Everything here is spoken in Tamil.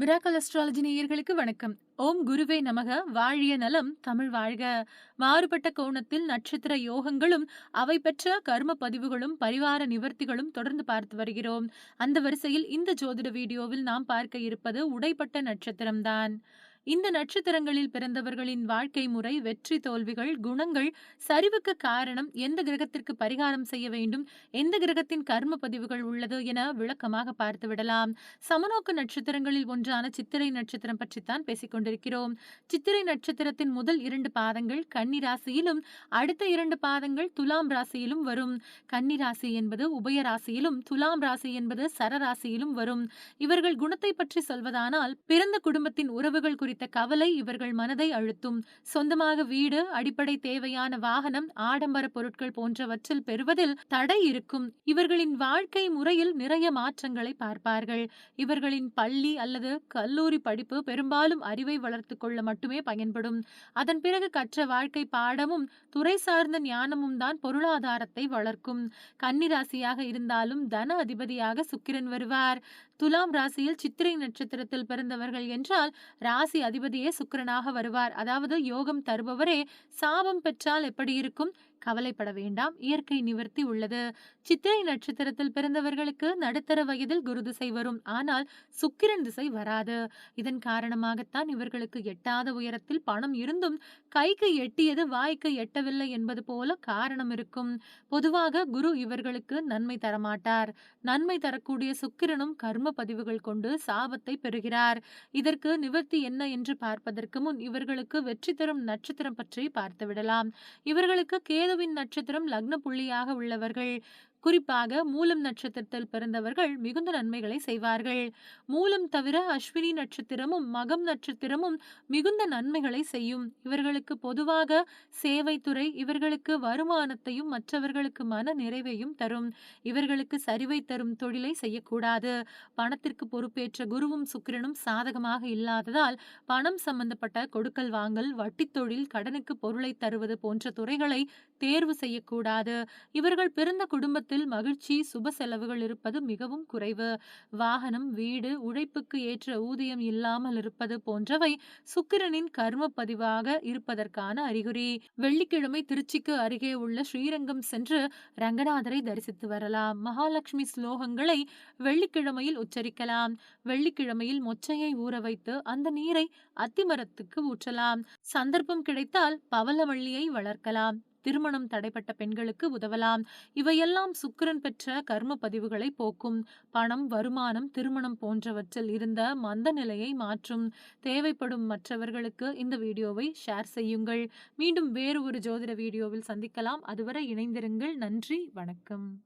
மிராக்கல் அஸ்ட்ராலஜி நேயர்களுக்கு வணக்கம். ஓம் குருவே நமக. வாழிய நலம். தமிழ் வாழ்க. மாறுபட்ட கோணத்தில் நட்சத்திர யோகங்களும் அவை பெற்ற கர்ம பதிவுகளும் பரிவார நிவர்த்திகளும் தொடர்ந்து பார்த்து வருகிறோம். அந்த வரிசையில் இந்த ஜோதிட வீடியோவில் நாம் பார்க்க இருப்பது உடைப்பட்ட நட்சத்திரம்தான். இந்த நட்சத்திரங்களில் பிறந்தவர்களின் வாழ்க்கை முறை வெற்றி தோல்விகள் குணங்கள் சரிவுக்கு காரணம் எந்த கிரகத்திற்கு பரிகாரம் செய்ய வேண்டும் எந்த கிரகத்தின் கர்ம பதிவுகள் உள்ளது என விளக்கமாக பார்த்து விடலாம். சமநோக்கு நட்சத்திரங்களில் ஒன்றான சித்திரை நட்சத்திரம் பற்றித்தான் பேசிக் கொண்டிருக்கிறோம். சித்திரை நட்சத்திரத்தின் முதல் இரண்டு பாதங்கள் கன்னி ராசியிலும் அடுத்த இரண்டு பாதங்கள் துலாம் ராசியிலும் வரும். கன்னி ராசி என்பது உபய ராசியிலும் துலாம் ராசி என்பது சரராசியிலும் வரும். இவர்கள் குணத்தை பற்றி சொல்வதானால் பிறந்த குடும்பத்தின் உறவுகள் குறித்து குறித்த கவலை இவர்கள் மனதை அழுத்தும். சொந்தமாக வீடு அடிப்படை தேவையான வாகனம் ஆடம்பர பொருட்கள் போன்றவற்றில் பெறுவதில் தடை இருக்கும். இவர்களின் வாழ்க்கை முறையில் நிறைய மாற்றங்களை பார்ப்பார்கள். இவர்களின் பள்ளி அல்லது கல்லூரி படிப்பு பெரும்பாலும் அறிவை வளர்த்து கொள்ள மட்டுமே பயன்படும். அதன் பிறகு கற்ற வாழ்க்கை பாடமும் துறை சார்ந்த ஞானமும் தான் பொருளாதாரத்தை வளர்க்கும். கன்னிராசியாக இருந்தாலும் தன அதிபதியாக சுக்கிரன் வருவார். துலாம் ராசியில் சித்திரை நட்சத்திரத்தில் பிறந்தவர்கள் என்றால் ராசி அதிபதியே சுக்கரனாக வருவார். அதாவது யோகம் தருபவரே சாபம் பெற்றால் எப்படி இருக்கும்? கவலைப்பட வேண்டாம். இயற்கை நிவர்த்தி உள்ளது. சித்திரை நட்சத்திரத்தில் பிறந்தவர்களுக்கு நடுத்தர வயதில் குரு திசை வரும். ஆனால் சுக்கிரன் திசை வராது. இதன் காரணமாகத்தான் இவர்களுக்கு எட்டாத உயரத்தில் பணம் இருந்தும் கைக்கு எட்டியது வாய்க்கு எட்டவில்லை என்பது போல காரணம் இருக்கும். பொதுவாக குரு இவர்களுக்கு நன்மை தரமாட்டார். நன்மை தரக்கூடிய சுக்கிரனும் கர்ம பதிவுகள் கொண்டு சாபத்தை பெறுகிறார். இதற்கு நிவர்த்தி என்ன என்று பார்ப்பதற்கு முன் இவர்களுக்கு வெற்றி தரும் நட்சத்திரம் பற்றி பார்த்துவிடலாம். இவர்களுக்கு கேதுவின் நட்சத்திரம் லக்ன புள்ளியாக உள்ளவர்கள். குறிப்பாக மூலம் நட்சத்திரத்தில் பிறந்தவர்கள் மிகுந்த நன்மைகளை செய்வார்கள். மூலம் தவிர அஸ்வினி நட்சத்திரமும் மகம் நட்சத்திரமும் மிகுந்த நன்மைகளை செய்யும். இவர்களுக்கு பொதுவாக சேவைத்துறை இவர்களுக்கு வருமானத்தையும் மற்றவர்களுக்கு மன நிறைவையும் தரும். இவர்களுக்கு சரிவை தரும் தொழிலை செய்யக்கூடாது. பணத்திற்கு பொறுப்பேற்ற குருவும் சுக்கிரனும் சாதகமாக இல்லாததால் பணம் சம்பந்தப்பட்ட கொடுக்கல் வாங்கல் வட்டி தொழில் கடனுக்கு பொருளை தருவது போன்ற துறைகளை தேர்வு செய்யக்கூடாது. இவர்கள் பிறந்த குடும்பத்தில் குடும்பத்தில் மகிழ்ச்சி சுப செலவுகள் இருப்பது மிகவும் குறைவு. வாகனம் வீடு உழைப்புக்கு ஏற்ற ஊதியம் இல்லாமல் இருப்பது போன்றவை சுக்கிரனின் கர்ம பதிவாக இருப்பதற்கான அறிகுறி. வெள்ளிக்கிழமை திருச்சிக்கு அருகே உள்ள ஸ்ரீரங்கம் சென்று ரங்கநாதரை தரிசித்து வரலாம். மகாலட்சுமி ஸ்லோகங்களை வெள்ளிக்கிழமையில் உச்சரிக்கலாம். வெள்ளிக்கிழமையில் மொச்சையை ஊற வைத்து அந்த நீரை அத்திமரத்துக்கு ஊற்றலாம். சந்தர்ப்பம் கிடைத்தால் பவளவள்ளியை வளர்க்கலாம். திருமணம் தடைப்பட்ட பெண்களுக்கு உதவலாம். இவையெல்லாம் சுக்கரன் பெற்ற கர்ம பதிவுகளை போக்கும். பணம் வருமானம் திருமணம் போன்றவற்றில் இருந்த மந்த நிலையை மாற்றும். தேவைப்படும் மற்றவர்களுக்கு இந்த வீடியோவை ஷேர் செய்யுங்கள். மீண்டும் வேறு ஒரு ஜோதிட வீடியோவில் சந்திக்கலாம். அதுவரை இணைந்திருங்கள். நன்றி வணக்கம்.